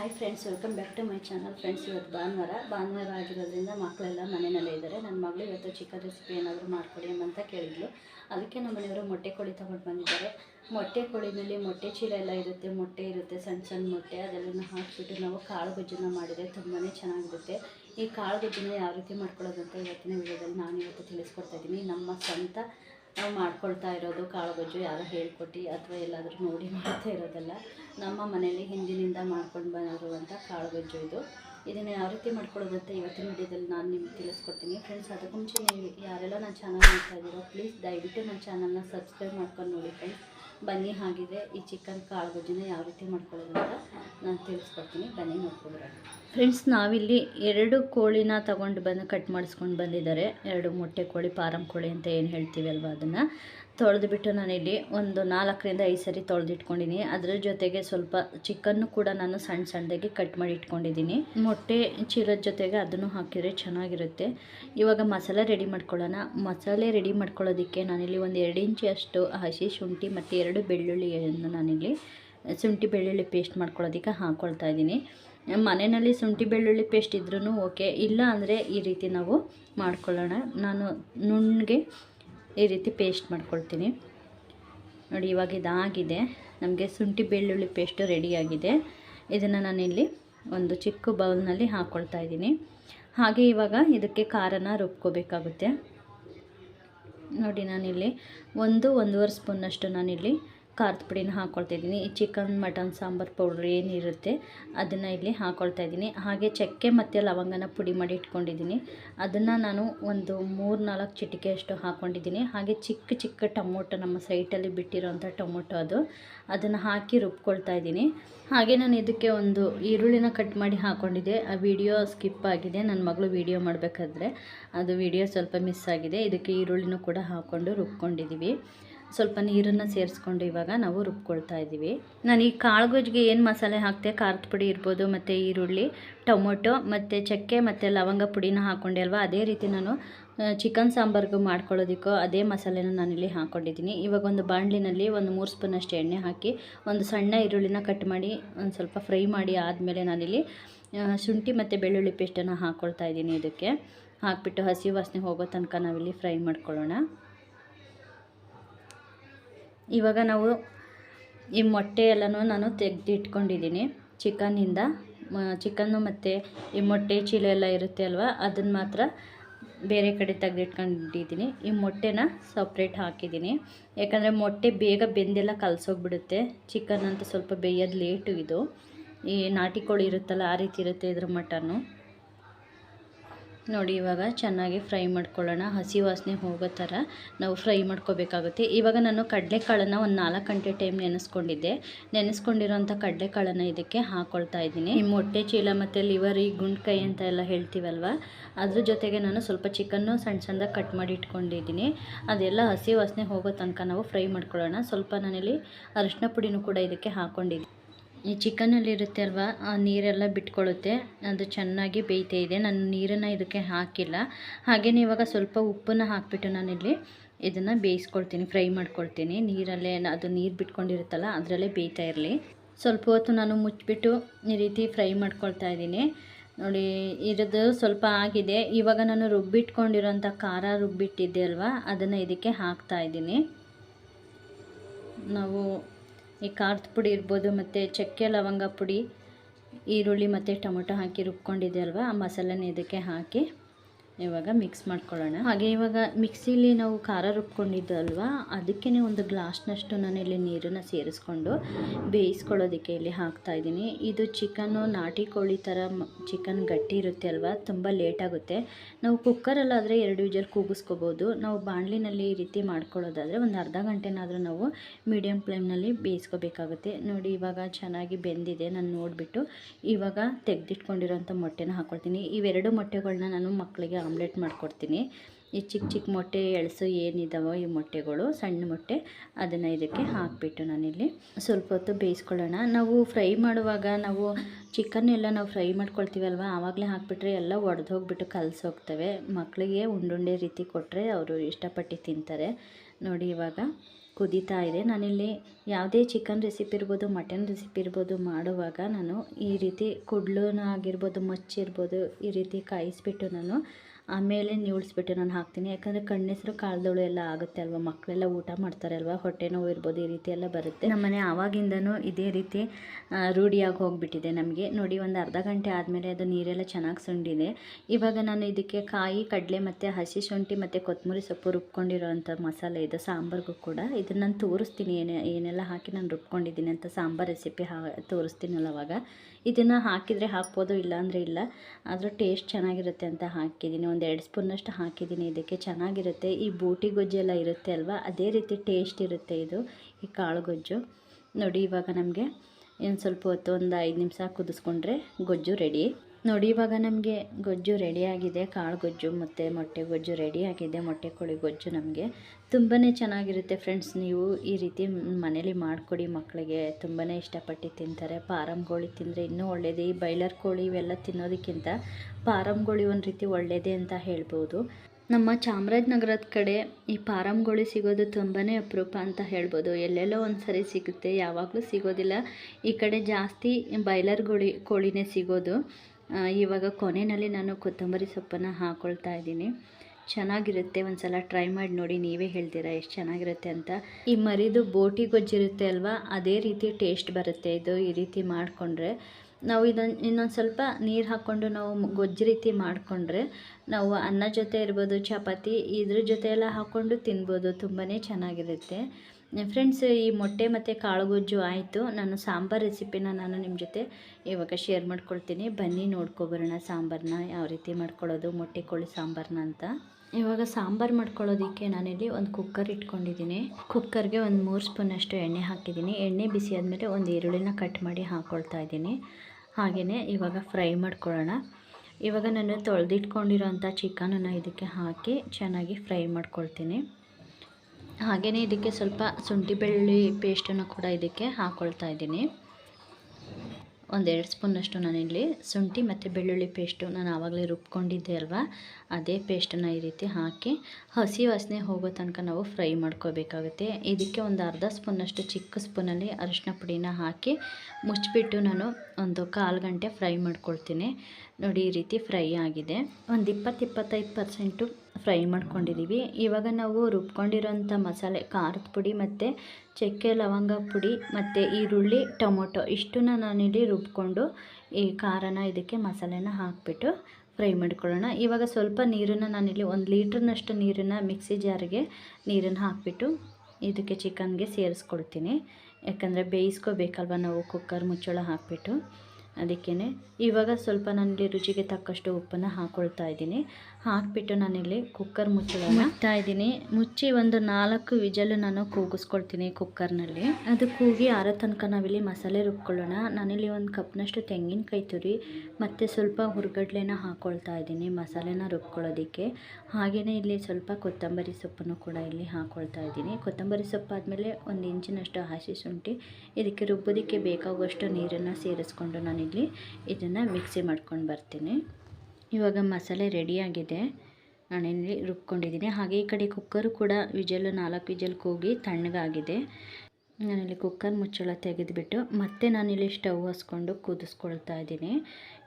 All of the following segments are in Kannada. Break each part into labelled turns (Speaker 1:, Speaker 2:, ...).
Speaker 1: Hi friends welcome back to my channel friends ಇವತ್ತು ಭಾನುವಾರ. ಭಾನುವಾರ ಆಗಿರೋದ್ರಿಂದ ಮಕ್ಕಳೆಲ್ಲ ಮನೆಯಲ್ಲೇ ಇದ್ದಾರೆ. ನನ್ನ ಮಗಳು ಇವತ್ತು ಚಿಕನ್ ರೆಸಿಪಿ ಏನಾದರೂ ಮಾಡಿಕೊಡಿ ಅಂತ ಕೇಳಿದ್ಲು. ಅದಕ್ಕೆ ನಮ್ಮ ಮನೆಯವರು ಮೊಟ್ಟೆ ಕೋಳಿ ತೊಗೊಂಡು ಬಂದಿದ್ದಾರೆ. ಮೊಟ್ಟೆ ಕೋಳಿನಲ್ಲಿ ಮೊಟ್ಟೆ ಚೀಲ ಎಲ್ಲ ಇರುತ್ತೆ. ಮೊಟ್ಟೆ ಇರುತ್ತೆ ಸಣ್ಣ ಸಣ್ಣ ಮೊಟ್ಟೆ. ಅದೆಲ್ಲನೂ ಹಾಕಿಬಿಟ್ಟು ನಾವು ಕಾಳು ಗೊಜ್ಜನ್ನ ಮಾಡಿದರೆ ತುಂಬಾ ಚೆನ್ನಾಗಿರುತ್ತೆ. ಈ ಕಾಳು ಗೊಜ್ಜನ್ನ ಯಾವ ರೀತಿ ಮಾಡ್ಕೊಳ್ಳೋದು ಅಂತ ಇವತ್ತಿನ ವಿಡಿಯೋದಲ್ಲಿ ನಾನು ಇವತ್ತು ತಿಳಿಸ್ಕೊಡ್ತಾ ಇದ್ದೀನಿ. ನಮ್ಮ ಸ್ವಂತ ನಾವು ಮಾಡ್ಕೊಳ್ತಾ ಇರೋದು ಕಾಳು ಗೊಜ್ಜು ಯಾರೋ ಹೇಳ್ಕೊಟ್ಟು ಅಥವಾ ಎಲ್ಲಾದರೂ ನೋಡಿ ಮಾಡ್ತಾ ಇರೋದಲ್ಲ, ನಮ್ಮ ಮನೆಯಲ್ಲಿ ಹಿಂದಿನಿಂದ ಮಾಡ್ಕೊಂಡು ಬಂದಿರುವಂಥ ಕಾಳು ಗೊಜ್ಜು ಇದು. ಇದನ್ನು ಯಾವ ರೀತಿ ಮಾಡ್ಕೊಳ್ಳೋದಂತ ಇವತ್ತಿನ ವಿಡಿಯೋದಲ್ಲಿ ನಾನು ನಿಮ್ಗೆ ತಿಳಿಸ್ಕೊಡ್ತೀನಿ. ಫ್ರೆಂಡ್ಸ್ ಅದಕ್ಕೆ ಮುಂಚೆ ನೀವು ಯಾರೆಲ್ಲ ನನ್ನ ಚಾನಲ್ ನೋಡ್ತಾ ಇದ್ದೀರೋ ಪ್ಲೀಸ್ ದಯವಿಟ್ಟು ನನ್ನ ಚಾನಲ್ನ ಸಬ್ಸ್ಕ್ರೈಬ್ ಮಾಡ್ಕೊಂಡು ನೋಡಿ ಫ್ರೆಂಡ್ಸ್ ಬನ್ನಿ ಹಾಗಿದೆ ಈ ಚಿಕನ್ ಕಾಳು ಗೊಜ್ಜನ್ನ ಯಾವ ರೀತಿ ಮಾಡ್ಕೊಳ್ಳೋದು ಅಂತ ನಾನು ತಿಳಿಸ್ಕೊಡ್ತೀನಿ. ಬನ್ನಿ ನೋಡ್ಕೊಬರೋಣ ಫ್ರೆಂಡ್ಸ್ ನಾವಿಲ್ಲಿ ಎರಡು ಕೋಳಿನ ತಗೊಂಡು ಬಂದು ಕಟ್ ಮಾಡಿಸ್ಕೊಂಡು ಬಂದಿದ್ದಾರೆ. ಎರಡು ಮೊಟ್ಟೆ ಕೋಳಿ, ಪಾರಂ ಕೋಳಿ ಅಂತ ಏನು ಹೇಳ್ತೀವಿ ಅಲ್ವಾ ಅದನ್ನು. ತೊಳೆದುಬಿಟ್ಟು ನಾನಿಲ್ಲಿ ಒಂದು ನಾಲ್ಕರಿಂದ ಐದು ಸರಿ ತೊಳೆದಿಟ್ಕೊಂಡಿನಿ ಅದರ ಜೊತೆಗೆ ಸ್ವಲ್ಪ ಚಿಕನ್ನು ಕೂಡ ನಾನು ಸಣ್ಣ ಸಣ್ಣದಾಗಿ ಕಟ್ ಮಾಡಿ ಇಟ್ಕೊಂಡಿದ್ದೀನಿ. ಮೊಟ್ಟೆ ಚೀಲದ ಜೊತೆಗೆ ಅದನ್ನು ಹಾಕಿದರೆ ಚೆನ್ನಾಗಿರುತ್ತೆ. ಇವಾಗ ಮಸಾಲೆ ರೆಡಿ ಮಾಡ್ಕೊಳ್ಳೋಣ. ಮಸಾಲೆ ರೆಡಿ ಮಾಡ್ಕೊಳ್ಳೋದಕ್ಕೆ ನಾನಿಲ್ಲಿ ಒಂದು ಎರಡು ಇಂಚಷ್ಟು ಹಸಿ ಶುಂಠಿ ಮತ್ತು ಎರಡು ಬೆಳ್ಳುಳ್ಳಿಯನ್ನು ನಾನಿಲ್ಲಿ ಶುಂಠಿ ಬೆಳ್ಳುಳ್ಳಿ ಪೇಸ್ಟ್ ಮಾಡ್ಕೊಳ್ಳೋದಕ್ಕೆ ಹಾಕ್ಕೊಳ್ತಾ ಇದ್ದೀನಿ. ಮನೆಯಲ್ಲಿ ಶುಂಠಿ ಬೆಳ್ಳುಳ್ಳಿ ಪೇಸ್ಟ್ ಇದ್ರೂ ಓಕೆ. ಇಲ್ಲ ಅಂದರೆ ಈ ರೀತಿ ನಾವು ಮಾಡ್ಕೊಳ್ಳೋಣ. ನಾನು ನುಣ್ಣಗೆ ಈ ರೀತಿ ಪೇಸ್ಟ್ ಮಾಡ್ಕೊಳ್ತೀನಿ. ನೋಡಿ, ಇವಾಗ ಇದಾಗಿದೆ. ನಮಗೆ ಶುಂಠಿ ಬೆಳ್ಳುಳ್ಳಿ ಪೇಸ್ಟು ರೆಡಿಯಾಗಿದೆ. ಇದನ್ನು ನಾನಿಲ್ಲಿ ಒಂದು ಚಿಕ್ಕ ಬೌಲ್ನಲ್ಲಿ ಹಾಕ್ಕೊಳ್ತಾ ಇದ್ದೀನಿ. ಹಾಗೆ ಇವಾಗ ಇದಕ್ಕೆ ಖಾರನ ರುಬ್ಕೋಬೇಕಾಗುತ್ತೆ. ನೋಡಿ, ನಾನಿಲ್ಲಿ ಒಂದು, ಒಂದೂವರೆ ಸ್ಪೂನ್ನಷ್ಟು ನಾನಿಲ್ಲಿ ಖಾರದ ಪುಡಿನ ಹಾಕ್ಕೊಳ್ತಾ ಇದ್ದೀನಿ ಚಿಕನ್, ಮಟನ್, ಸಾಂಬಾರು ಪೌಡ್ರ್ ಏನಿರುತ್ತೆ ಅದನ್ನು ಇಲ್ಲಿ ಹಾಕ್ಕೊಳ್ತಾ ಇದ್ದೀನಿ ಹಾಗೆ ಚಕ್ಕೆ ಮತ್ತು ಲವಂಗನ ಪುಡಿ ಮಾಡಿ ಇಟ್ಕೊಂಡಿದ್ದೀನಿ. ಅದನ್ನು ನಾನು ಒಂದು ಮೂರು ನಾಲ್ಕು ಚಿಟಿಕೆಯಷ್ಟು ಹಾಕ್ಕೊಂಡಿದ್ದೀನಿ ಹಾಗೆ ಚಿಕ್ಕ ಚಿಕ್ಕ ಟೊಮೊಟೊ ನಮ್ಮ ಸೈಟಲ್ಲಿ ಬಿಟ್ಟಿರೋಂಥ ಟೊಮೊಟೊ ಅದು. ಅದನ್ನು ಹಾಕಿ ರುಬ್ಕೊಳ್ತಾ ಇದ್ದೀನಿ ಹಾಗೆ ನಾನು ಇದಕ್ಕೆ ಒಂದು ಈರುಳ್ಳಿನ ಕಟ್ ಮಾಡಿ ಹಾಕ್ಕೊಂಡಿದ್ದೆ ಆ ವಿಡಿಯೋ ಸ್ಕಿಪ್ ಆಗಿದೆ. ನನ್ನ ಮಗಳು ವಿಡಿಯೋ ಮಾಡಬೇಕಾದ್ರೆ ಅದು ವಿಡಿಯೋ ಸ್ವಲ್ಪ ಮಿಸ್ ಆಗಿದೆ. ಇದಕ್ಕೆ ಈರುಳ್ಳಿನೂ ಕೂಡ ಹಾಕ್ಕೊಂಡು ರುಬ್ಕೊಂಡಿದ್ದೀವಿ. ಸ್ವಲ್ಪ ನೀರನ್ನು ಸೇರಿಸ್ಕೊಂಡು ಇವಾಗ ನಾವು ರುಬ್ಕೊಳ್ತಾ ಇದ್ದೀವಿ. ನಾನು ಈ ಕಾಳು ಗೊಜ್ಜಿಗೆ ಏನು ಮಸಾಲೆ ಹಾಕ್ತೆ? ಖಾರದ ಪುಡಿ ಇರ್ಬೋದು, ಮತ್ತು ಈರುಳ್ಳಿ, ಟೊಮೊಟೊ, ಮತ್ತು ಚಕ್ಕೆ, ಮತ್ತು ಲವಂಗ ಪುಡಿನ ಹಾಕ್ಕೊಂಡೆ ಅಲ್ವಾ? ಅದೇ ರೀತಿ ನಾನು ಚಿಕನ್ ಸಾಂಬಾರ್ಗೂ ಮಾಡ್ಕೊಳ್ಳೋದಿಕ್ಕೋ ಅದೇ ಮಸಾಲೆನ ನಾನಿಲ್ಲಿ ಹಾಕ್ಕೊಂಡಿದ್ದೀನಿ ಇವಾಗ ಒಂದು ಬಾಣಲಿನಲ್ಲಿ ಒಂದು ಮೂರು ಸ್ಪೂನಷ್ಟು ಎಣ್ಣೆ ಹಾಕಿ, ಒಂದು ಸಣ್ಣ ಈರುಳ್ಳಿನ ಕಟ್ ಮಾಡಿ, ಒಂದು ಸ್ವಲ್ಪ ಫ್ರೈ ಮಾಡಿ ಆದಮೇಲೆ ನಾನಿಲ್ಲಿ ಶುಂಠಿ ಮತ್ತು ಬೆಳ್ಳುಳ್ಳಿ ಪೇಸ್ಟನ್ನು ಹಾಕ್ಕೊಳ್ತಾ ಇದ್ದೀನಿ ಇದಕ್ಕೆ. ಹಾಕಿಬಿಟ್ಟು ಹಸಿ ವಾಸನೆ ಹೋಗೋ ತನಕ ನಾವಿಲ್ಲಿ ಫ್ರೈ ಮಾಡ್ಕೊಳ್ಳೋಣ. ಇವಾಗ ನಾವು ಈ ಮೊಟ್ಟೆ ಎಲ್ಲನೂ ನಾನು ತೆಗೆದಿಟ್ಕೊಂಡಿದ್ದೀನಿ. ಚಿಕನ್ನಿಂದ ಚಿಕನ್ನು ಮತ್ತು ಈ ಮೊಟ್ಟೆ ಚೀಲ ಎಲ್ಲ ಇರುತ್ತೆ ಅಲ್ವಾ? ಅದನ್ನು ಮಾತ್ರ ಬೇರೆ ಕಡೆ ತೆಗೆದಿಟ್ಕೊಂಡಿದ್ದೀನಿ. ಈ ಮೊಟ್ಟೆನ ಸಪ್ರೇಟ್ ಹಾಕಿದ್ದೀನಿ. ಯಾಕಂದರೆ ಮೊಟ್ಟೆ ಬೇಗ ಬೆಂದೆಲ್ಲ ಕಲಸೋಗ್ಬಿಡುತ್ತೆ. ಚಿಕನ್ ಅಂತ ಸ್ವಲ್ಪ ಬೇಯೋದು ಲೇಟು ಇದು. ಈ ನಾಟಿ ಕೋಳಿ ಇರುತ್ತಲ್ಲ, ಆ ರೀತಿ ಇರುತ್ತೆ ಇದ್ರ ಮಟನ್ನು. ನೋಡಿ, ಇವಾಗ ಚೆನ್ನಾಗಿ ಫ್ರೈ ಮಾಡ್ಕೊಳ್ಳೋಣ. ಹಸಿ ವಾಸನೆ ಹೋಗೋ ಥರ ನಾವು ಫ್ರೈ ಮಾಡ್ಕೋಬೇಕಾಗುತ್ತೆ. ಇವಾಗ ನಾನು ಕಡಲೆಕಾಳನ್ನು ಒಂದು ನಾಲ್ಕು ಗಂಟೆ ಟೈಮ್ ನೆನೆಸ್ಕೊಂಡಿದ್ದೆ. ನೆನೆಸ್ಕೊಂಡಿರೋಂಥ ಕಡಲೆಕಾಳನ್ನು ಇದಕ್ಕೆ ಹಾಕ್ಕೊಳ್ತಾ ಇದ್ದೀನಿ. ಈ ಮೊಟ್ಟೆ ಚೀಲ ಮತ್ತು ಲಿವರ್, ಈ ಗುಂಡ್ಕೈ ಅಂತ ಎಲ್ಲ ಹೇಳ್ತೀವಲ್ವ? ಅದ್ರ ಜೊತೆಗೆ ನಾನು ಸ್ವಲ್ಪ ಚಿಕನ್ನು ಸಣ್ಣ ಸಣ್ಣದಾಗಿ ಕಟ್ ಮಾಡಿ ಇಟ್ಕೊಂಡಿದ್ದೀನಿ. ಅದೆಲ್ಲ ಹಸಿ ವಾಸನೆ ಹೋಗೋ ತನಕ ನಾವು ಫ್ರೈ ಮಾಡ್ಕೊಳ್ಳೋಣ. ಸ್ವಲ್ಪ ನಾನಿಲ್ಲಿ ಅರಿಶಿನ ಪುಡಿನೂ ಕೂಡ ಇದಕ್ಕೆ ಹಾಕ್ಕೊಂಡಿದ್ದೀನಿ ಈ ಚಿಕನಲ್ಲಿರುತ್ತೆ ಅಲ್ವಾ, ಆ ನೀರೆಲ್ಲ ಬಿಟ್ಕೊಳ್ಳುತ್ತೆ. ಅದು ಚೆನ್ನಾಗಿ ಬೇಯ್ತಾ ಇದೆ. ನಾನು ನೀರನ್ನು ಇದಕ್ಕೆ ಹಾಕಿಲ್ಲ. ಹಾಗೆಯೇ ಇವಾಗ ಸ್ವಲ್ಪ ಉಪ್ಪನ್ನು ಹಾಕಿಬಿಟ್ಟು ನಾನಿಲ್ಲಿ ಇದನ್ನು ಬೇಯಿಸ್ಕೊಳ್ತೀನಿ, ಫ್ರೈ ಮಾಡ್ಕೊಳ್ತೀನಿ. ನೀರಲ್ಲೇ ಅದು ನೀರು ಬಿಟ್ಕೊಂಡಿರುತ್ತಲ್ಲ, ಅದರಲ್ಲೇ ಬೇಯ್ತಾ ಇರಲಿ. ಸ್ವಲ್ಪ ಹೊತ್ತು ನಾನು ಮುಚ್ಚಿಬಿಟ್ಟು ಈ ರೀತಿ ಫ್ರೈ ಮಾಡ್ಕೊಳ್ತಾ ಇದ್ದೀನಿ. ನೋಡಿ, ಇರೋದು ಸ್ವಲ್ಪ ಆಗಿದೆ. ಇವಾಗ ನಾನು ರುಬ್ಬಿಟ್ಕೊಂಡಿರೋಂಥ ಖಾರ ರುಬ್ಬಿಟ್ಟಿದ್ದೆ ಅಲ್ವಾ, ಅದನ್ನು ಇದಕ್ಕೆ ಹಾಕ್ತಾ ಇದ್ದೀನಿ. ನಾವು ಈ ಖಾರದ ಪುಡಿ ಇರ್ಬೋದು, ಮತ್ತು ಚಕ್ಕೆ ಲವಂಗ ಪುಡಿ, ಈರುಳ್ಳಿ ಮತ್ತು ಟೊಮೊಟೊ ಹಾಕಿ ರುಬ್ಕೊಂಡಿದ್ದೆ ಅಲ್ವಾ? ಆ ಮಸಾಲೆನ ಇದಕ್ಕೆ ಹಾಕಿ. ಇವಾಗ ಮಿಕ್ಸ್ ಮಾಡ್ಕೊಳ್ಳೋಣ. ಹಾಗೆ ಇವಾಗ ಮಿಕ್ಸಿಲಿ ನಾವು ಖಾರ ರುಬ್ಕೊಂಡಿದ್ದಲ್ವಾ, ಅದಕ್ಕೇ ಒಂದು ಗ್ಲಾಸ್ನಷ್ಟು ನಾನು ಇಲ್ಲಿ ನೀರನ್ನು ಸೇರಿಸ್ಕೊಂಡು ಬೇಯಿಸ್ಕೊಳ್ಳೋದಕ್ಕೆ ಇಲ್ಲಿ ಹಾಕ್ತಾ ಇದ್ದೀನಿ. ಇದು ಚಿಕನ್ನು ನಾಟಿ ಕೋಳಿ ಥರ ಚಿಕನ್ ಗಟ್ಟಿ ಇರುತ್ತೆ ಅಲ್ವಾ, ತುಂಬ ಲೇಟ್ ಆಗುತ್ತೆ. ನಾವು ಕುಕ್ಕರಲ್ಲಾದರೆ ಎರಡು ವಿಜಲ್ ಕೂಗಿಸ್ಕೋಬೋದು. ನಾವು ಬಾಣಲಿನಲ್ಲಿ ಈ ರೀತಿ ಮಾಡ್ಕೊಳ್ಳೋದಾದರೆ ಒಂದು ಅರ್ಧ ಗಂಟೆನಾದರೂ ನಾವು ಮೀಡಿಯಮ್ ಫ್ಲೇಮ್ನಲ್ಲಿ ಬೇಯಿಸ್ಕೋಬೇಕಾಗುತ್ತೆ. ನೋಡಿ ಇವಾಗ ಚೆನ್ನಾಗಿ ಬೆಂದಿದೆ, ನಾನು ನೋಡಿಬಿಟ್ಟು ಇವಾಗ ತೆಗೆದಿಟ್ಕೊಂಡಿರೋಂಥ ಮೊಟ್ಟೆನ ಹಾಕ್ಕೊಳ್ತೀನಿ ಇವೆರಡು ಮೊಟ್ಟೆಗಳನ್ನ ನಾನು ಮಕ್ಕಳಿಗೆ ಆಮ್ಲೆಟ್ ಮಾಡಿಕೊಡ್ತೀನಿ. ಈ ಚಿಕ್ಕ ಚಿಕ್ಕ ಮೊಟ್ಟೆ ಎಳಸು ಏನಿದಾವೋ ಈ ಮೊಟ್ಟೆಗಳು, ಸಣ್ಣ ಮೊಟ್ಟೆ, ಅದನ್ನು ಇದಕ್ಕೆ ಹಾಕಿಬಿಟ್ಟು ನಾನಿಲ್ಲಿ ಸ್ವಲ್ಪ ಹೊತ್ತು ಬೇಯಿಸ್ಕೊಳ್ಳೋಣ. ನಾವು ಫ್ರೈ ಮಾಡುವಾಗ ನಾವು ಚಿಕನ್ ಎಲ್ಲ ನಾವು ಫ್ರೈ ಮಾಡ್ಕೊಳ್ತೀವಲ್ವ? ಆವಾಗಲೇ ಹಾಕಿಬಿಟ್ರೆ ಎಲ್ಲ ಒಡೆದು ಹೋಗ್ಬಿಟ್ಟು ಕಲಸೋಗ್ತವೆ. ಮಕ್ಕಳಿಗೆ ಉಂಡುಂಡೆ ರೀತಿ ಕೊಟ್ಟರೆ ಅವರು ಇಷ್ಟಪಟ್ಟು ತಿಂತಾರೆ. ನೋಡಿ ಇವಾಗ ಕುದೀತಾ ಇದೆ. ನಾನಿಲ್ಲಿ ಯಾವುದೇ ಚಿಕನ್ ರೆಸಿಪಿ ಇರ್ಬೋದು ಮಟನ್ ರೆಸಿಪಿ ಇರ್ಬೋದು ಮಾಡುವಾಗ ನಾನು ಈ ರೀತಿ ಕುಡ್ಲೂ ಆಗಿರ್ಬೋದು, ಮಚ್ಚಿರ್ಬೋದು ಈ ರೀತಿ ಕಾಯಿಸ್ಬಿಟ್ಟು ನಾನು ಆಮೇಲೆ ನೀವ್ಳಿಸ್ಬಿಟ್ಟು ನಾನು ಹಾಕ್ತೀನಿ. ಯಾಕಂದರೆ ಕಣ್ಣೆಸರು ಕಾಳದೋಳು ಎಲ್ಲ ಆಗುತ್ತೆ ಅಲ್ವಾ? ಮಕ್ಕಳೆಲ್ಲ ಊಟ ಮಾಡ್ತಾರೆ ಅಲ್ವಾ? ಹೊಟ್ಟೆ ನೋವು ಇರ್ಬೋದು, ಈ ರೀತಿ ಎಲ್ಲ ಬರುತ್ತೆ. ನಮ್ಮನೆ ಆವಾಗಿಂದನೂ ಇದೇ ರೀತಿ ರೂಢಿಯಾಗಿ ಹೋಗಿಬಿಟ್ಟಿದೆ ನಮಗೆ. ನೋಡಿ, ಒಂದು ಅರ್ಧ ಗಂಟೆ ಆದಮೇಲೆ ಅದು ನೀರೆಲ್ಲ ಚೆನ್ನಾಗಿ ಸುಂಡಿದೆ. ಇವಾಗ ನಾನು ಇದಕ್ಕೆ ಕಾಯಿ, ಕಡಲೆ ಮತ್ತು ಹಸಿ ಶುಂಠಿ ಮತ್ತು ಕೊತ್ತಂಬರಿ ಸೊಪ್ಪು ರುಬ್ಕೊಂಡಿರೋವಂಥ ಮಸಾಲೆ ಇದು, ಸಾಂಬಾರ್ಗೂ ಕೂಡ. ಇದನ್ನು ನಾನು ತೋರಿಸ್ತೀನಿ. ಏನೇ, ಏನೆಲ್ಲ ಹಾಕಿ ನಾನು ರುಬ್ಕೊಂಡಿದ್ದೀನಿ ಅಂತ ಸಾಂಬಾರ್ ರೆಸಿಪಿ ಹಾ, ತೋರಿಸ್ತೀನಲ್ಲ ಅವಾಗ. ಇದನ್ನು ಹಾಕಿದರೆ ಹಾಕ್ಬೋದು ಇಲ್ಲ ಅಂದರೆ ಇಲ್ಲ. ಆದರೂ ಟೇಸ್ಟ್ ಚೆನ್ನಾಗಿರುತ್ತೆ ಅಂತ ಹಾಕಿದ್ದೀನಿ. ಒಂದು ಎರಡು ಸ್ಪೂನಷ್ಟು ಹಾಕಿದ್ದೀನಿ. ಇದಕ್ಕೆ ಚೆನ್ನಾಗಿರುತ್ತೆ. ಈ ಬೂಟಿ ಗೊಜ್ಜೆಲ್ಲ ಇರುತ್ತೆ ಅಲ್ವಾ? ಅದೇ ರೀತಿ ಟೇಸ್ಟ್ ಇರುತ್ತೆ ಇದು, ಈ ಕಾಳು ಗೊಜ್ಜು. ನೋಡಿ, ಇವಾಗ ನಮಗೆ ಇನ್ನು ಸ್ವಲ್ಪ ಹೊತ್ತು ಒಂದು ಐದು ನಿಮಿಷ ಕುದಿಸ್ಕೊಂಡ್ರೆ ಗೊಜ್ಜು ರೆಡಿ ನೋಡಿ, ಇವಾಗ ನಮಗೆ ಗೊಜ್ಜು ರೆಡಿಯಾಗಿದೆ ಕಾಳು ಗೊಜ್ಜು ಮತ್ತು ಮೊಟ್ಟೆ ಗೊಜ್ಜು ರೆಡಿಯಾಗಿದೆ ಮೊಟ್ಟೆ ಕೋಳಿ ಗೊಜ್ಜು ನಮಗೆ ತುಂಬಾ ಚೆನ್ನಾಗಿರುತ್ತೆ ಫ್ರೆಂಡ್ಸ್ ನೀವು ಈ ರೀತಿ ಮನೇಲಿ ಮಾಡಿಕೊಡಿ. ಮಕ್ಕಳಿಗೆ ತುಂಬಾ ಇಷ್ಟಪಟ್ಟು ತಿಂತಾರೆ. ಪಾರಂ ಕೋಳಿ ತಿಂದರೆ ಇನ್ನೂ ಒಳ್ಳೆಯದೇ ಈ ಬೈಲರ್ ಕೋಳಿ ಇವೆಲ್ಲ ತಿನ್ನೋದಕ್ಕಿಂತ ಪಾರಂ ಕೋಳಿ ಒಂದು ರೀತಿ ಒಳ್ಳೆಯದೇ ಅಂತ ಹೇಳ್ಬೋದು. ನಮ್ಮ ಚಾಮರಾಜನಗರದ ಕಡೆ ಈ ಪಾರಮ್ಗಳು ಸಿಗೋದು ತುಂಬಾ ಅಪರೂಪ ಅಂತ ಹೇಳ್ಬೋದು. ಎಲ್ಲೆಲ್ಲೋ ಒಂದು ಸರಿ ಸಿಗುತ್ತೆ. ಯಾವಾಗಲೂ ಸಿಗೋದಿಲ್ಲ. ಈ ಕಡೆ ಜಾಸ್ತಿ ಬಾಯ್ಲರ್ ಗೋಳಿ ಕೋಳಿನೇ ಸಿಗೋದು. ಇವಾಗ ಕೊನೆಯಲ್ಲಿ ನಾನು ಕೊತ್ತಂಬರಿ ಸೊಪ್ಪನ್ನು ಹಾಕ್ಕೊಳ್ತಾ ಇದ್ದೀನಿ. ಚೆನ್ನಾಗಿರುತ್ತೆ ಒಂದು ಸಲ ಟ್ರೈ ಮಾಡಿ ನೋಡಿ ನೀವೇ ಹೇಳ್ತೀರಾ ಎಷ್ಟು ಚೆನ್ನಾಗಿರುತ್ತೆ ಅಂತ. ಈ ಮರಿದು ಬೋಟಿ ಗೊಜ್ಜಿರುತ್ತೆ ಅಲ್ವಾ? ಅದೇ ರೀತಿ ಟೇಸ್ಟ್ ಬರುತ್ತೆ ಇದು ಈ ರೀತಿ ಮಾಡಿಕೊಂಡ್ರೆ. ನಾವು ಇದೊಂದು, ಇನ್ನೊಂದು ಸ್ವಲ್ಪ ನೀರು ಹಾಕ್ಕೊಂಡು ನಾವು ಗೊಜ್ಜು ರೀತಿ ಮಾಡಿಕೊಂಡ್ರೆ ನಾವು ಅನ್ನ ಜೊತೆ ಇರ್ಬೋದು, ಚಪಾತಿ, ಇದ್ರ ಜೊತೆ ಎಲ್ಲ ಹಾಕ್ಕೊಂಡು ತಿನ್ಬೋದು ತುಂಬಾ ಚೆನ್ನಾಗಿರುತ್ತೆ. ಫ್ರೆಂಡ್ಸ್, ಈ ಮೊಟ್ಟೆ ಮತ್ತು ಕಾಳುಗೊಜ್ಜು ಆಯಿತು. ನಾನು ಸಾಂಬಾರ್ ರೆಸಿಪಿನ ನಾನು ನಿಮ್ಮ ಜೊತೆ ಇವಾಗ ಶೇರ್ ಮಾಡ್ಕೊಳ್ತೀನಿ. ಬನ್ನಿ ನೋಡ್ಕೊಬರೋಣ ಸಾಂಬಾರನ್ನ ಯಾವ ರೀತಿ ಮಾಡ್ಕೊಳ್ಳೋದು, ಮೊಟ್ಟೆ ಕೋಳಿ ಸಾಂಬಾರನ್ನ ಅಂತ. ಇವಾಗ ಸಾಂಬಾರು ಮಾಡ್ಕೊಳ್ಳೋದಕ್ಕೆ ನಾನಿಲ್ಲಿ ಒಂದು ಕುಕ್ಕರ್ ಇಟ್ಕೊಂಡಿದ್ದೀನಿ. ಕುಕ್ಕರ್ಗೆ ಒಂದು ಮೂರು ಸ್ಪೂನಷ್ಟು ಎಣ್ಣೆ ಹಾಕಿದ್ದೀನಿ. ಎಣ್ಣೆ ಬಿಸಿ ಆದಮೇಲೆ ಒಂದು ಈರುಳ್ಳಿನ ಕಟ್ ಮಾಡಿ ಹಾಕ್ಕೊಳ್ತಾ ಇದ್ದೀನಿ. ಹಾಗೆಯೇ ಇವಾಗ ಫ್ರೈ ಮಾಡ್ಕೊಳ್ಳೋಣ. ಇವಾಗ ನಾನು ತೊಳೆದಿಟ್ಕೊಂಡಿರೋಂಥ ಚಿಕನನ್ನು ಇದಕ್ಕೆ ಹಾಕಿ ಚೆನ್ನಾಗಿ ಫ್ರೈ ಮಾಡ್ಕೊಳ್ತೀನಿ. ಹಾಗೆಯೇ ಇದಕ್ಕೆ ಸ್ವಲ್ಪ ಶುಂಠಿ ಬೆಳ್ಳುಳ್ಳಿ ಪೇಸ್ಟನ್ನು ಕೂಡ ಇದಕ್ಕೆ ಹಾಕ್ಕೊಳ್ತಾ ಇದ್ದೀನಿ. ಒಂದೆರಡು ಸ್ಪೂನಷ್ಟು ನಾನಿಲ್ಲಿ ಶುಂಠಿ ಮತ್ತು ಬೆಳ್ಳುಳ್ಳಿ ಪೇಸ್ಟು ನಾನು ಆವಾಗಲೇ ರುಬ್ಕೊಂಡಿದ್ದೆ ಅಲ್ವಾ? ಅದೇ ಪೇಸ್ಟನ್ನು ಈ ರೀತಿ ಹಾಕಿ ಹಸಿ ವಾಸನೆ ಹೋಗೋ ತನಕ ನಾವು ಫ್ರೈ ಮಾಡ್ಕೋಬೇಕಾಗುತ್ತೆ. ಇದಕ್ಕೆ ಒಂದು ಅರ್ಧ ಸ್ಪೂನಷ್ಟು ಚಿಕ್ಕ ಸ್ಪೂನಲ್ಲಿ ಅರಿಶಿನ ಪುಡಿನ ಹಾಕಿ ಮುಚ್ಚಿಬಿಟ್ಟು ನಾನು ಒಂದು ಕಾಲು ಗಂಟೆ ಫ್ರೈ ಮಾಡ್ಕೊಳ್ತೀನಿ. ನೋಡಿ ಈ ರೀತಿ ಫ್ರೈ ಆಗಿದೆ. ಒಂದು ಇಪ್ಪತ್ತು ಇಪ್ಪತ್ತೈದು ಪರ್ಸೆಂಟು ಫ್ರೈ ಮಾಡ್ಕೊಂಡಿದ್ದೀವಿ ಇವಾಗ ನಾವು ರುಬ್ಕೊಂಡಿರೋಂಥ ಮಸಾಲೆ ಖಾರದ ಪುಡಿ ಮತ್ತು ಚಕ್ಕೆ ಲವಂಗ ಪುಡಿ ಮತ್ತು ಈರುಳ್ಳಿ, ಟೊಮೊಟೊ ಇಷ್ಟನ್ನ ನಾನಿಲ್ಲಿ ರುಬ್ಕೊಂಡು ಈ ಖಾರನ ಇದಕ್ಕೆ ಮಸಾಲೆನ ಹಾಕಿಬಿಟ್ಟು ಫ್ರೈ ಮಾಡ್ಕೊಳ್ಳೋಣ. ಇವಾಗ ಸ್ವಲ್ಪ ನೀರನ್ನು ನಾನಿಲ್ಲಿ ಒಂದು ಲೀಟ್ರ್ನಷ್ಟು ನೀರನ್ನು ಮಿಕ್ಸಿ ಜಾರಿಗೆ ನೀರನ್ನು ಹಾಕಿಬಿಟ್ಟು ಇದಕ್ಕೆ ಚಿಕನ್ಗೆ ಸೇರಿಸ್ಕೊಳ್ತೀನಿ. ಯಾಕಂದರೆ ಬೇಯಿಸ್ಕೋಬೇಕಲ್ವ ನಾವು ಕುಕ್ಕರ್ ಮುಚ್ಚಳ ಹಾಕಿಬಿಟ್ಟು. ಅದಕ್ಕೇ ಇವಾಗ ಸ್ವಲ್ಪ ನಾನಿಲ್ಲಿ ರುಚಿಗೆ ತಕ್ಕಷ್ಟು ಉಪ್ಪನ್ನು ಹಾಕ್ಕೊಳ್ತಾ ಇದ್ದೀನಿ. ಹಾಕಿಬಿಟ್ಟು ನಾನಿಲ್ಲಿ ಕುಕ್ಕರ್ ಮುಚ್ಚಳ ಮುಚ್ತಾ ಇದ್ದೀನಿ ಮುಚ್ಚಿ ಒಂದು ನಾಲ್ಕು ವಿಜಲು ನಾನು ಕೂಗಿಸ್ಕೊಳ್ತೀನಿ ಕುಕ್ಕರ್ನಲ್ಲಿ ಅದು ಕೂಗಿ ಆರೋ ತನಕ ನಾವಿಲ್ಲಿ ಮಸಾಲೆ ರುಬ್ಕೊಳ್ಳೋಣ. ನಾನಿಲ್ಲಿ ಒಂದು ಕಪ್ನಷ್ಟು ತೆಂಗಿನಕಾಯಿ ತುರಿ ಮತ್ತು ಸ್ವಲ್ಪ ಹುರ್ಗಡ್ಲೆನ ಹಾಕ್ಕೊಳ್ತಾ ಇದ್ದೀನಿ ಮಸಾಲೆನ ರುಬ್ಕೊಳ್ಳೋದಕ್ಕೆ. ಹಾಗೆಯೇ ಇಲ್ಲಿ ಸ್ವಲ್ಪ ಕೊತ್ತಂಬರಿ ಸೊಪ್ಪನ್ನು ಕೂಡ ಇಲ್ಲಿ ಹಾಕ್ಕೊಳ್ತಾ ಇದ್ದೀನಿ ಕೊತ್ತಂಬರಿ ಸೊಪ್ಪು ಆದಮೇಲೆ ಒಂದು ಇಂಚಿನಷ್ಟು ಹಸಿ ಶುಂಠಿ, ಇದಕ್ಕೆ ರುಬ್ಬೋದಕ್ಕೆ ಬೇಕಾಗುವಷ್ಟು ನೀರನ್ನು ಸೇರಿಸ್ಕೊಂಡು ನಾನಿಲ್ಲಿ ಇದನ್ನು ಮಿಕ್ಸಿ ಮಾಡ್ಕೊಂಡು ಬರ್ತೀನಿ. ಇವಾಗ ಮಸಾಲೆ ರೆಡಿಯಾಗಿದೆ ನಾನಿಲ್ಲಿ ರುಬ್ಕೊಂಡಿದ್ದೀನಿ. ಹಾಗೆ ಈ ಕಡೆ ಕುಕ್ಕರು ಕೂಡ ವಿಜಲ್ ನಾಲ್ಕು ವಿಜಲ್ ಕೂಗಿ ತಣ್ಣಗಾಗಿದೆ. ನಾನಿಲ್ಲಿ ಕುಕ್ಕರ್ ಮುಚ್ಚಳ ತೆಗೆದುಬಿಟ್ಟು ಮತ್ತೆ ನಾನಿಲ್ಲಿ ಸ್ಟವ್ ಹಸ್ಕೊಂಡು ಕುದಿಸ್ಕೊಳ್ತಾ ಇದ್ದೀನಿ.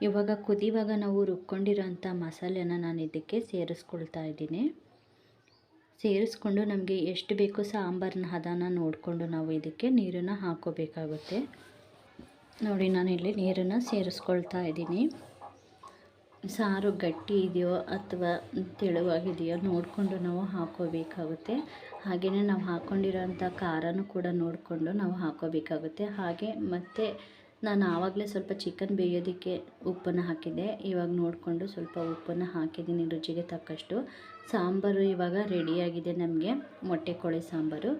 Speaker 1: ಇವಾಗ ಕುದಿಯುವಾಗ ನಾವು ರುಬ್ಕೊಂಡಿರೋಂಥ ಮಸಾಲೆನ ನಾನು ಇದಕ್ಕೆ ಸೇರಿಸ್ಕೊಳ್ತಾ ಇದ್ದೀನಿ. ಸೇರಿಸ್ಕೊಂಡು ನಮಗೆ ಎಷ್ಟು ಬೇಕೋ ಸಾಂಬಾರನ್ನ ಹದನ ನೋಡಿಕೊಂಡು ನಾವು ಇದಕ್ಕೆ ನೀರನ್ನು ಹಾಕೋಬೇಕಾಗುತ್ತೆ. ನೋಡಿ, ನಾನಿಲ್ಲಿ ನೀರನ್ನು ಸೇರಿಸ್ಕೊಳ್ತಾ ಇದ್ದೀನಿ. ಸಾರು ಗಟ್ಟಿ ಇದೆಯೋ ಅಥವಾ ತೆಳುವಾಗಿದೆಯೋ ನೋಡಿಕೊಂಡು ನಾವು ಹಾಕೋಬೇಕಾಗುತ್ತೆ. ಹಾಗೆಯೇ ನಾವು ಹಾಕ್ಕೊಂಡಿರೋಂಥ ಖಾರನೂ ಕೂಡ ನೋಡಿಕೊಂಡು ನಾವು ಹಾಕೋಬೇಕಾಗುತ್ತೆ. ಹಾಗೆ ಮತ್ತು ನಾನು ಆವಾಗಲೇ ಸ್ವಲ್ಪ ಚಿಕನ್ ಬೇಯೋದಕ್ಕೆ ಉಪ್ಪನ್ನು ಹಾಕಿದ್ದೆ. ಇವಾಗ ನೋಡಿಕೊಂಡು ಸ್ವಲ್ಪ ಉಪ್ಪನ್ನು ಹಾಕಿದ್ದೀನಿ, ರುಚಿಗೆ ತಕ್ಕಷ್ಟು. ಸಾಂಬಾರು ಇವಾಗ ರೆಡಿಯಾಗಿದೆ ನಮಗೆ, ಮೊಟ್ಟೆ ಕೋಳಿ ಸಾಂಬಾರು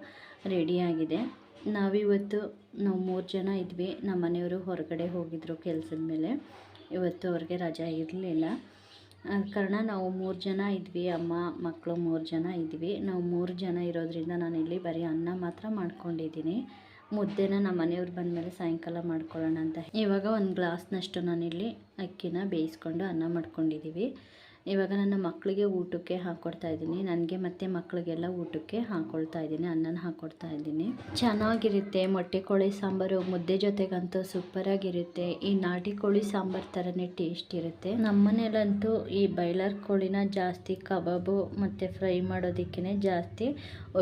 Speaker 1: ರೆಡಿಯಾಗಿದೆ. ನಾವಿವತ್ತು ನಾವು ಮೂರು ಜನ ಇದ್ವಿ. ನಮ್ಮ ಮನೆಯವರು ಹೊರಗಡೆ ಹೋಗಿದ್ರು ಕೆಲಸದ ಮೇಲೆ. ಇವತ್ತು ಅವ್ರಿಗೆ ರಜಾ ಇರಲಿಲ್ಲ. ಕಾರಣ, ನಾವು ಮೂರು ಜನ ಇದ್ವಿ. ಅಮ್ಮ ಮಕ್ಕಳು ಮೂರು ಜನ ಇದ್ವಿ. ನಾವು ಮೂರು ಜನ ಇರೋದ್ರಿಂದ ನಾನು ಇಲ್ಲಿ ಬರೀ ಅನ್ನ ಮಾತ್ರ ಮಾಡ್ಕೊಂಡಿದ್ದೀನಿ. ಮುದ್ದೆನ ನಮ್ಮ ಮನೆಯವ್ರು ಬಂದಮೇಲೆ ಸಾಯಂಕಾಲ ಮಾಡ್ಕೊಳ್ಳೋಣ ಅಂತ. ಇವಾಗ ಒಂದು ಗ್ಲಾಸ್ನಷ್ಟು ನಾನಿಲ್ಲಿ ಅಕ್ಕಿನ ಬೇಯಿಸ್ಕೊಂಡು ಅನ್ನ ಮಾಡ್ಕೊಂಡಿದ್ದೀವಿ ಇವಾಗ ನನ್ನ ಮಕ್ಕಳಿಗೆ ಊಟಕ್ಕೆ ಹಾಕ್ಕೊಡ್ತಾ ಇದ್ದೀನಿ. ನನಗೆ ಮತ್ತು ಮಕ್ಕಳಿಗೆಲ್ಲ ಊಟಕ್ಕೆ ಹಾಕ್ಕೊಳ್ತಾ ಇದ್ದೀನಿ. ಅನ್ನನ ಹಾಕ್ಕೊಡ್ತಾ ಇದ್ದೀನಿ. ಚೆನ್ನಾಗಿರುತ್ತೆ. ಮೊಟ್ಟೆ ಕೋಳಿ ಸಾಂಬಾರು ಮುದ್ದೆ ಜೊತೆಗಂತೂ ಸೂಪರಾಗಿರುತ್ತೆ. ಈ ನಾಟಿ ಕೋಳಿ ಸಾಂಬಾರು ಥರನೇ ಟೇಸ್ಟ್ ಇರುತ್ತೆ. ನಮ್ಮನೇಲಂತೂ ಈ ಬೈಲರ್ ಕೋಳಿನ ಜಾಸ್ತಿ ಕಬಾಬು ಮತ್ತು ಫ್ರೈ ಮಾಡೋದಕ್ಕೇ ಜಾಸ್ತಿ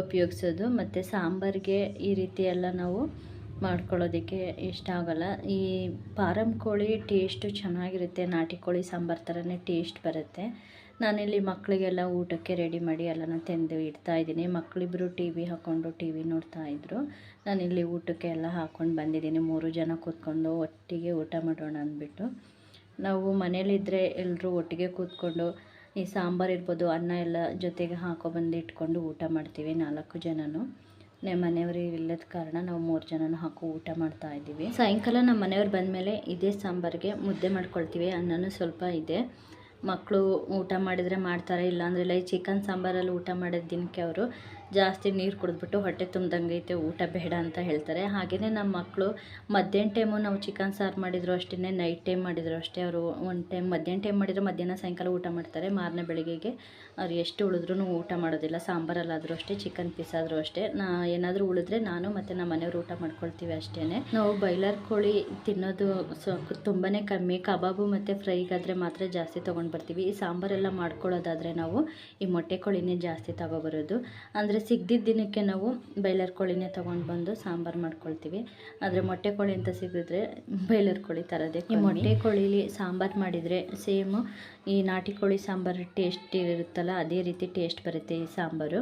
Speaker 1: ಉಪಯೋಗಿಸೋದು. ಮತ್ತು ಸಾಂಬಾರಿಗೆ ಈ ರೀತಿ ಎಲ್ಲ ನಾವು ಮಾಡ್ಕೊಳ್ಳೋದಕ್ಕೆ ಇಷ್ಟ ಆಗೋಲ್ಲ. ಈ ಫಾರಂ ಕೋಳಿ ಟೇಸ್ಟು ಚೆನ್ನಾಗಿರುತ್ತೆ. ನಾಟಿ ಕೋಳಿ ಸಾಂಬಾರು ಥರನೇ ಟೇಸ್ಟ್ ಬರುತ್ತೆ. ನಾನಿಲ್ಲಿ ಮಕ್ಕಳಿಗೆಲ್ಲ ಊಟಕ್ಕೆ ರೆಡಿ ಮಾಡಿ ಎಲ್ಲನೂ ತಂದು ಇಡ್ತಾ ಇದ್ದೀನಿ. ಮಕ್ಕಳಿಬ್ಬರು ಟಿ ವಿ ಹಾಕ್ಕೊಂಡು ಟಿ ವಿ ನೋಡ್ತಾ ಇದ್ದರು ನಾನಿಲ್ಲಿ ಊಟಕ್ಕೆ ಎಲ್ಲ ಹಾಕ್ಕೊಂಡು ಬಂದಿದ್ದೀನಿ. ಮೂರು ಜನ ಕೂತ್ಕೊಂಡು ಒಟ್ಟಿಗೆ ಊಟ ಮಾಡೋಣ ಅಂದ್ಬಿಟ್ಟು. ನಾವು ಮನೇಲಿದ್ದರೆ ಎಲ್ಲರೂ ಒಟ್ಟಿಗೆ ಕೂತ್ಕೊಂಡು ಈ ಸಾಂಬಾರು ಇರ್ಬೋದು, ಅನ್ನ ಎಲ್ಲ ಜೊತೆಗೆ ಹಾಕೊಬಂದು ಇಟ್ಕೊಂಡು ಊಟ ಮಾಡ್ತೀವಿ ನಾಲ್ಕು ಜನನು. ನಮ್ಮ ಮನೆಯವರು ಇಲ್ಲದ ಕಾರಣ ನಾವು ಮೂರು ಜನನೂ ಹಾಕೋ ಊಟ ಮಾಡ್ತಾ ಇದ್ದೀವಿ. ಸಾಯಂಕಾಲ ನಮ್ಮ ಮನೆಯವ್ರು ಬಂದಮೇಲೆ ಇದೇ ಸಾಂಬಾರಿಗೆ ಮುದ್ದೆ ಮಾಡ್ಕೊಳ್ತೀವಿ, ಅನ್ನನೂ ಸ್ವಲ್ಪ ಇದೆ. ಮಕ್ಕಳು ಊಟ ಮಾಡಿದರೆ ಮಾಡ್ತಾರೆ, ಇಲ್ಲಾಂದ್ರೆ ಇಲ್ಲ, ಈ ಚಿಕನ್ ಸಾಂಬಾರಲ್ಲಿ ಊಟ ಮಾಡಿದ ದಿನಕ್ಕೆ ಅವರು ಜಾಸ್ತಿ ನೀರು ಕುಡಿದ್ಬಿಟ್ಟು ಹೊಟ್ಟೆ ತುಂಬ್ದಂಗೆ ಐತೆ ಊಟ ಬೇಡ ಅಂತ ಹೇಳ್ತಾರೆ. ಹಾಗೆಯೇ ನಮ್ಮ ಮಕ್ಕಳು ಮಧ್ಯಾಹ್ನ ಟೈಮು ನಾವು ಚಿಕನ್ ಸಾರು ಮಾಡಿದ್ರು ಅಷ್ಟೇ ನೈಟ್ ಟೈಮ್ ಮಾಡಿದ್ರು ಅಷ್ಟೇ. ಅವರು ಒಂದು ಟೈಮ್ ಮಧ್ಯಾಹ್ನ ಟೈಮ್ ಮಾಡಿದ್ರು ಮಧ್ಯಾಹ್ನ ಸಾಯಂಕಾಲ ಊಟ ಮಾಡ್ತಾರೆ. ಮಾರನೇ ಬೆಳಗ್ಗೆಗೆ ಅವ್ರು ಎಷ್ಟು ಉಳಿದ್ರೂ ಊಟ ಮಾಡೋದಿಲ್ಲ. ಸಾಂಬಾರಲ್ಲಾದರೂ ಅಷ್ಟೇ ಚಿಕನ್ ಪೀಸ್ ಆದರೂ ಅಷ್ಟೇ. ನಾ ಏನಾದರೂ ಉಳಿದ್ರೆ ನಾನು ಮತ್ತು ನಮ್ಮ ಮನೆಯವರು ಊಟ ಮಾಡ್ಕೊಳ್ತೀವಿ ಅಷ್ಟೇ ನಾವು ಬೈಲರ್ ಕೋಳಿ ತಿನ್ನೋದು ತುಂಬಾ ಕಮ್ಮಿ. ಕಬಾಬು ಮತ್ತು ಫ್ರೈಗಾದರೆ ಮಾತ್ರ ಜಾಸ್ತಿ ತೊಗೊಂಡು ಬರ್ತೀವಿ. ಈ ಸಾಂಬಾರೆಲ್ಲ ಮಾಡ್ಕೊಳ್ಳೋದಾದರೆ ನಾವು ಈ ಮೊಟ್ಟೆ ಕೋಳಿನೇ ಜಾಸ್ತಿ ತಗೊಬರೋದು ಅಂದರೆ ಸಿಗ್ದಿದ್ದ ದಿನಕ್ಕೆ ನಾವು ಬೈಲರ್ ಕೋಳಿನೇ ತೊಗೊಂಡು ಬಂದು ಸಾಂಬಾರು ಮಾಡ್ಕೊಳ್ತೀವಿ. ಆದರೆ ಮೊಟ್ಟೆ ಕೋಳಿ ಅಂತ ಸಿಗಿದ್ರೆ ಬೈಲರ್ ಕೋಳಿ ತರೋದೇ ಈ ಮೊಟ್ಟೆ ಕೋಳಿಲಿ ಸಾಂಬಾರು ಮಾಡಿದರೆ ಸೇಮು ಈ ನಾಟಿ ಕೋಳಿ ಸಾಂಬಾರು ಟೇಸ್ಟ್ ಇರುತ್ತಲ್ಲ ಅದೇ ರೀತಿ ಟೇಸ್ಟ್ ಬರುತ್ತೆ ಈ ಸಾಂಬಾರು.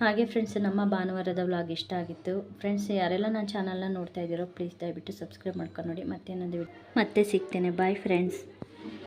Speaker 1: ಹಾಗೆ ಫ್ರೆಂಡ್ಸ್ ನಮ್ಮ ಭಾನುವಾರದ ವ್ಲಾಗ್ ಇಷ್ಟ ಆಗಿತ್ತು. ಫ್ರೆಂಡ್ಸ್ ಯಾರೆಲ್ಲ ನನ್ನ ಚಾನಲ್ನ ನೋಡ್ತಾ ಇದ್ದೀರೋ ಪ್ಲೀಸ್ ದಯವಿಟ್ಟು ಸಬ್ಸ್ಕ್ರೈಬ್ ಮಾಡ್ಕೊಂಡು ನೋಡಿ. ಮತ್ತೇನೊಂದು ಮತ್ತೆ ಸಿಗ್ತೇನೆ. Bye friends